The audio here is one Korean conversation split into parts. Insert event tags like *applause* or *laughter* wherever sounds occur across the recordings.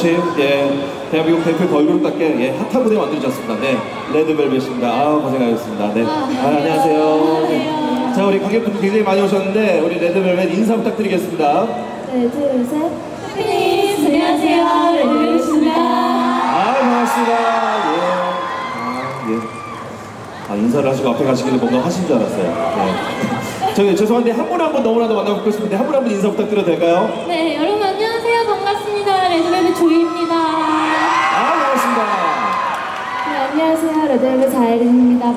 역시 예 대한민국 대표 걸그룹답게 예 핫한 무대 만들어졌습니다. 네 레드벨벳입니다. 아 고생하셨습니다. 네 아, 안녕하세요. 네. 자 우리 관객분들 굉장히 많이 오셨는데 우리 레드벨벳 인사 부탁드리겠습니다. 네, 둘, 셋. 해피니스 안녕하세요 레드벨벳입니다 아 반갑습니다. 예. 아 예. 아 인사를 하시고 앞에 가시길래 뭔가 하신 줄 알았어요. 네. *laughs* 저기 죄송한데 한 분 한 분 너무나도 만나뵙고 싶은데 한 분 한 분 인사 부탁드려도 될까요? 네 여러분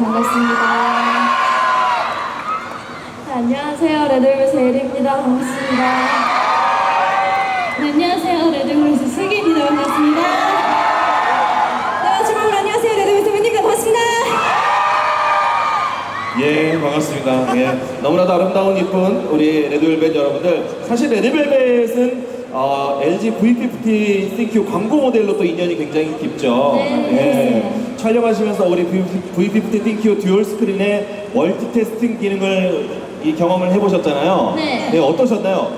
반갑습니다. 네, 안녕하세요. 레드벨벳 제일입니다. 반갑습니다. 네, 안녕하세요 레드벨벳 슬기입니다 반갑습니다 네, 마지막으로 안녕하세요. 레드벨벳 선배님입니다. 반갑습니다. 예, 반갑습니다. 예, 너무나도 아름다운 이쁜 우리 레드벨벳 여러분들. 사실 레드벨벳은 어, LG V50 ThinQ 광고 모델로 또 인연이 굉장히 깊죠. 네. 예, 촬영하시면서 우리 V50 ThinQ 듀얼 스크린의 멀티태스팅 기능을 이 경험을 해보셨잖아요. 네. 어떠셨나요?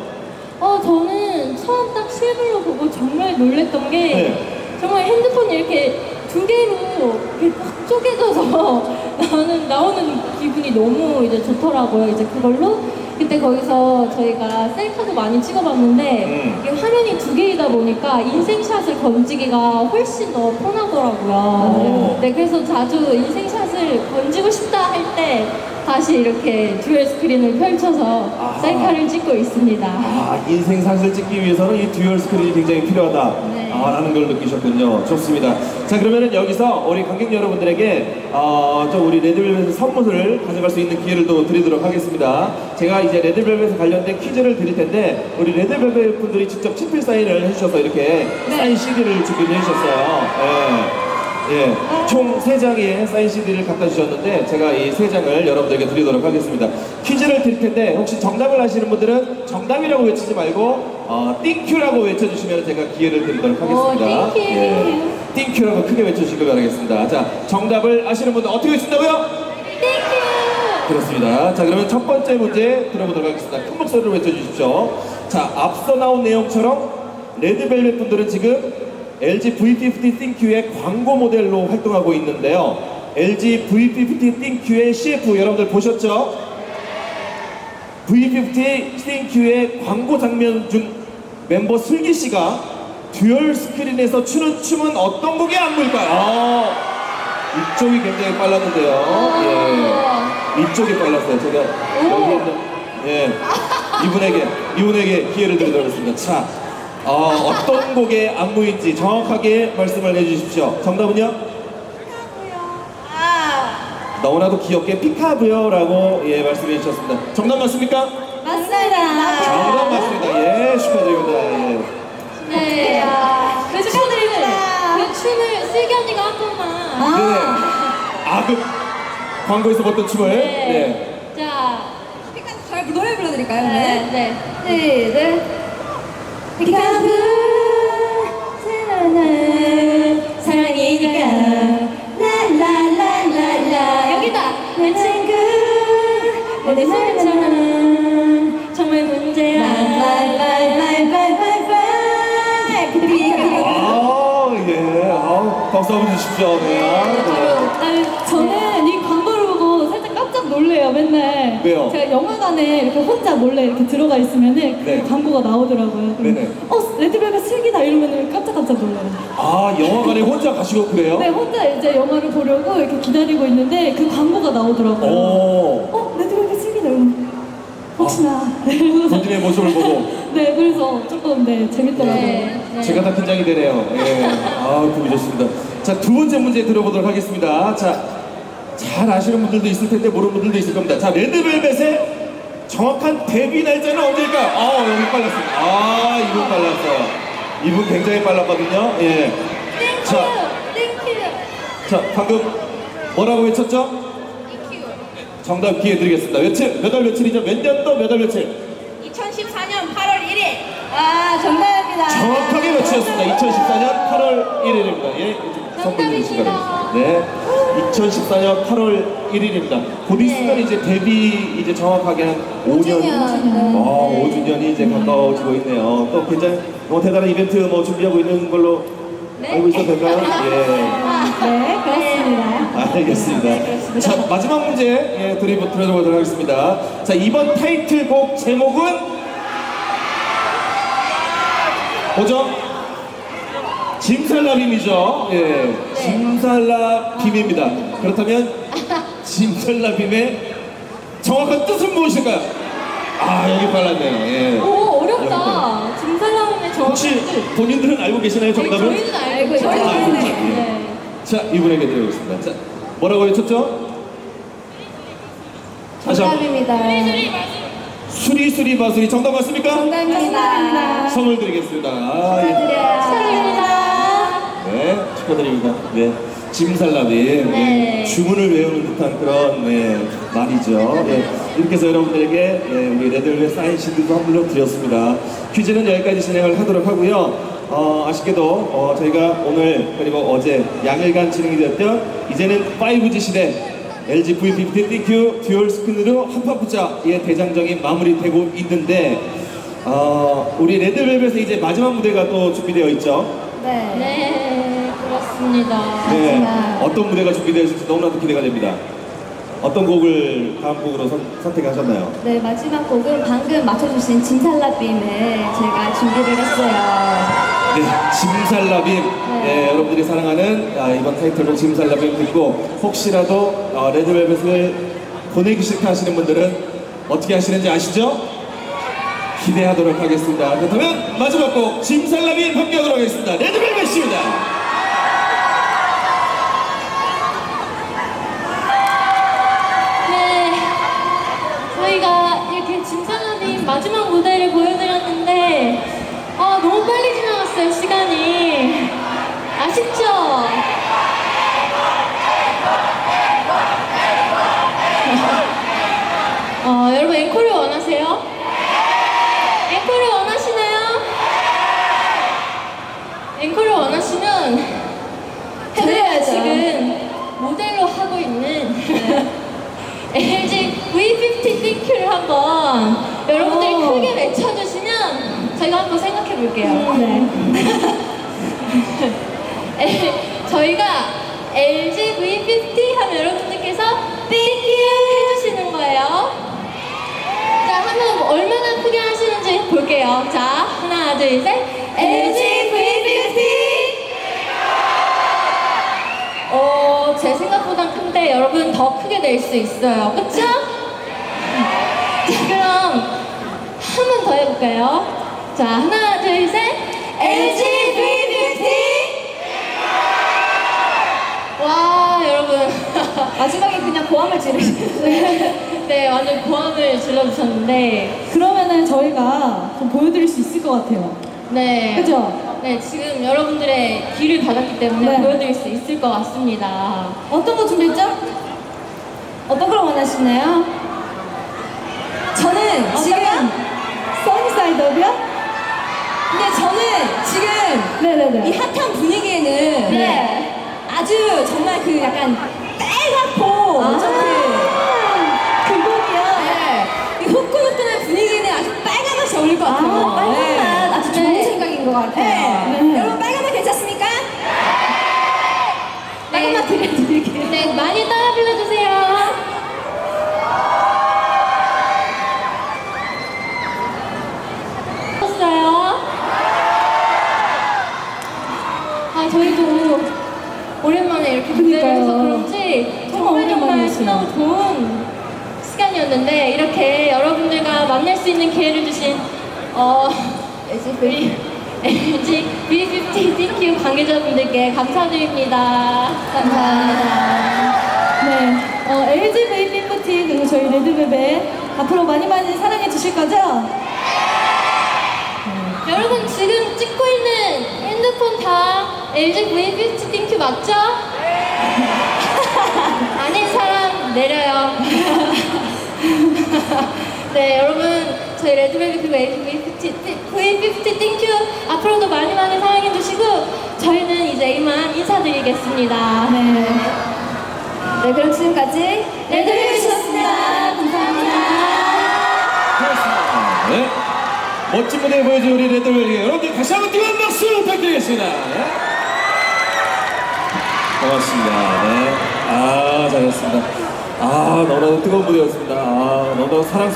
어 저는 처음 딱 실물로 보고 정말 놀랬던 게 네. 정말 핸드폰이 이렇게 두 개로 이렇게 딱 쪼개져서 *laughs* 나오는 나오는 기분이 너무 이제 좋더라고요. 이제 그걸로 그때 거기서 저희가 셀카도 많이 찍어봤는데 음. 이게 개이다 보니까 인생샷을 건지기가 훨씬 더 편하더라고요. 오. 네, 그래서 자주 인생샷을 건지고 싶다 할 때 다시 이렇게 듀얼 스크린을 펼쳐서 아하. 셀카를 찍고 있습니다. 아, 인생 사진을 찍기 위해서는 이 듀얼 스크린이 굉장히 필요하다. 네. 아, 라는 걸 느끼셨군요. 좋습니다. 자, 그러면은 여기서 우리 관객 여러분들에게, 어, 좀 우리 레드벨벳 선물을 가져갈 수 있는 기회를 또 드리도록 하겠습니다. 제가 이제 레드벨벳에 관련된 퀴즈를 드릴 텐데, 우리 레드벨벳 분들이 직접 친필 사인을 해주셔서 이렇게 사인 CD를 준비를 해주셨어요. 예. 예, 총 세장의 사인 CD를 갖다 주셨는데 제가 이 세장을 여러분들에게 드리도록 하겠습니다. 퀴즈를 드릴 텐데 혹시 정답을 아시는 분들은 정답이라고 외치지 말고 어, 띵큐라고 외쳐주시면 제가 기회를 드리도록 하겠습니다. 오, 띵큐. 예, 띵큐라고 크게 외쳐주시길 바라겠습니다. 자, 정답을 아시는 분들 어떻게 외친다고요? 땡큐! 그렇습니다. 자, 그러면 첫 번째 문제 들어보도록 하겠습니다. 큰 목소리로 외쳐주십시오. 자, 앞서 나온 내용처럼 레드벨벳 분들은 지금 LG V50 ThinQ의 광고 모델로 활동하고 있는데요. LG V50 ThinQ의 CF 여러분들 보셨죠? V50 ThinQ의 광고 장면 중 멤버 슬기 씨가 듀얼 스크린에서 추는 춤은 어떤 곡의 안무일까요? 아, 이쪽이 굉장히 빨랐는데요. 예. 이쪽이 빨랐어요. 제가 여기 있는 예 이분에게 이분에게 기회를 드리도록 하겠습니다. 자, 어, 어떤 곡의 안무인지 정확하게 말씀을 해주십시오. 정답은요? 너무나도 귀엽게 피카브요라고 예 말씀해 주셨습니다. 정답 맞습니까? 맞습니다. 정답 맞습니다. 예 축하드립니다. 예. 네. 그 춤을, 그 춤을 슬기 언니가 한 번만. 네. 아급 광고에서 봤던 춤을 네. 네. 자, 저희 노래 불러드릴까요? 네. 네. 네, 네. 피카브 내 사랑은 정말 문제야. 아 예. 아, 박수 한번 주십시오. 네. 아, 네. 저는 이 광고를 보고 살짝 깜짝 놀래요, 맨날. 왜요? 제가 영화관에 이렇게 혼자 몰래 이렇게 들어가 있으면은 그 네. 광고가 나오더라고요. 그럼 네네. 어, 레드벨벳 슬기다 이러면은 깜짝깜짝 놀라요. 아 영화관에 혼자 가시고 그래요? 네, 혼자 이제 영화를 보려고 이렇게 기다리고 있는데 그 광고가 나오더라고요. 오. 어, 레드벨벳 슬기다 이러면 혹시나. *laughs* 네, 그래서- 본인의 모습을 보고 *laughs* 네, 그래서 조금 네 재밌더라고요. 제가 다 긴장이 되네요. 예. 아, 기분 좋습니다. 자, 두 번째 문제 들어보도록 하겠습니다. 자, 잘 아시는 분들도 있을 텐데 모르는 분들도 있을 겁니다. 자, 레드벨벳의 정확한 데뷔 날짜는 언제일까요? 아, 여기 빨랐습니다. 아, 이분 빨랐어요. 이분 굉장히 빨랐거든요. 예. 자, 땡큐. 자, 방금 뭐라고 외쳤죠? 정답 기회 드리겠습니다. 며칠, 몇월 며칠이죠? 몇 년도 몇월 며칠? 2014년 8월 1일. 아 정답입니다 정확하게 외치셨습니다. 2014년 8월 1일입니다. 예, 선물 드리시기 바랍니다. 네. 2014년 8월 1일입니다. 곧 네. 있으면 이제 데뷔 이제 정확하게 한 5년, 5주년. 어, 5주년이 이제 가까워지고 있네요. 또 굉장히 뭐 대단한 이벤트 뭐 준비하고 있는 걸로 네. 알고 있어도 될까요? *laughs* 예. 네, 그렇습니다. 알겠습니다. 자, 마지막 문제 예, 드리고 드려보도록 하겠습니다. 자, 이번 타이틀곡 제목은 뭐죠? 짐살라빔이죠. 예. 짐살라빔입니다. 그렇다면 짐살라빔의 정확한 뜻은 무엇일까요? 아, 여기 빨랐네요. 예. 오 어렵다. 짐살라움의 저 혹시 본인들은 알고 계시나요, 정답을? 저희는 알고 있어요. 저희는 알고 있죠. 네. 자, 이분에게 드리겠습니다. 자, 뭐라고 외쳤죠? 다시 한 번. 정답입니다. 수리 수리 바수리 정답 맞습니까? 정답입니다. 선물 드리겠습니다. 아, 예. 축하드립니다. 네, 축하드립니다. 네. 짐살라빔 네. 예, 주문을 외우는 듯한 그런 네, 말이죠. 네, 이렇게 해서 여러분들에게 네, 우리 레드벨벳 사인 CD도 선물로 드렸습니다. 퀴즈는 여기까지 진행을 하도록 하고요. 어, 아쉽게도 어, 저희가 오늘 그리고 어제 양일간 진행이 되었던 이제는 5G 시대 LG V50 TQ 듀얼 스크린으로 한파푸자의 대장정이 마무리되고 있는데 어, 우리 레드벨벳의 이제 마지막 무대가 또 준비되어 있죠. 네. 네 그렇습니다. 네. 어떤 무대가 준비되어 있을지 너무나도 기대가 됩니다. 어떤 곡을 다음 곡으로 선, 선택하셨나요? 네, 마지막 곡은 방금 맞춰주신 진살라빔을 제가 준비를 했어요. 네, 짐살라빔. 네, 여러분들이 사랑하는 아, 이번 타이틀곡 짐살라빔 듣고 혹시라도 어, 레드벨벳을 보내기 싫다 하시는 분들은 어떻게 하시는지 아시죠? 기대하도록 하겠습니다. 그렇다면 마지막 곡 짐살라빔 함께하도록 하겠습니다. 레드벨벳입니다. 네, 저희가 이렇게 짐살라님 마지막 무대를 보여드렸는데 아 너무 빨리 지나갔어요 시간이 아쉽죠? *laughs* 어, 여러분 앵콜을 원하세요? 앵콜을 원하시나요? 앵콜을 원하시면 저희가. 지금 모델로 하고 있는 *laughs* LG V50 TQ를 한번 여러분들이 오. 크게 외쳐주시면 저희가 한번 생각해 볼게요. 네. *laughs* 에, 저희가 LG V50 하면 여러분들께서 땡큐 해주시는 거예요. 자, 하면 얼마나 크게 하시는지 볼게요. 자, 하나, 둘, 셋. LG V50! 어, 제 생각보다 큰데 여러분 더 크게 낼 수 있어요. 그쵸? 자, 그럼 한 번 더 해볼까요? 자, 하나, 둘, 셋. LG V50! 와, 여러분. *laughs* 마지막에 그냥 고함을 지르시는데. *laughs* 네, 완전 고함을 질러주셨는데. 그러면은 저희가 좀 보여드릴 수 있을 것 같아요. 네. 그죠? 네, 지금 여러분들의 귀를 받았기 때문에 네. 보여드릴 수 있을 것 같습니다. 어떤 거 준비했죠? 어떤 걸 원하시나요? 저는 지금, 써니사이드업이요? 근데 저는 지금 이 네네네. 핫한 분위기에는 네. 아주 정말 그 약간 빨갛고 아. 좀 그, 그 곡이요? 네, 이 후끈후끈한 분위기는 아주 빨간 맛이 어울릴 것 같아요. 아, 빨간 네. 맛. 아주 좋은 네. 생각인 것 같아요. 네. 네. 여러분 빨간 맛 괜찮습니까? 빨간 맛 드려드릴게요. 네, 많이 따라 불러주세요. 었어요 아, 저희도 오랜만에 이렇게 무대를 그러니까요. 해서 그런지 정말 정말 오랜만이었어요. 신나고 좋은 시간이었는데 이렇게 여러분들과 만날 수 있는 기회를 주신 어, 우리 LG B50 DQ 관계자분들께 감사드립니다. 감사합니다. 네. 어, LG 베이비프티 그리고 저희 레드벨벳 앞으로 많이 많이 사랑해 주실 거죠? 여러분 지금 찍고 있는 핸드폰 다 LG V50 띵큐 맞죠? *laughs* 아닌 사람 내려요. *laughs* 네 여러분 저희 레드벨벳 그리고 LG V50 띵큐 앞으로도 많이 많이 사랑해 주시고 저희는 이제 이만 인사드리겠습니다. 네. 네, 그럼 지금까지 레드벨벳이었습니다. 감사합니다. 그렇습니다. 네. 멋진 무대 보여준 우리 레드벨벳 여러분들 다시 한번 뜨거운 박수 부탁드리겠습니다. 네. 고맙습니다. 네. 아, 잘했습니다. 아, 너무나도 뜨거운 무대였습니다. 아, 너무나도 사랑스러운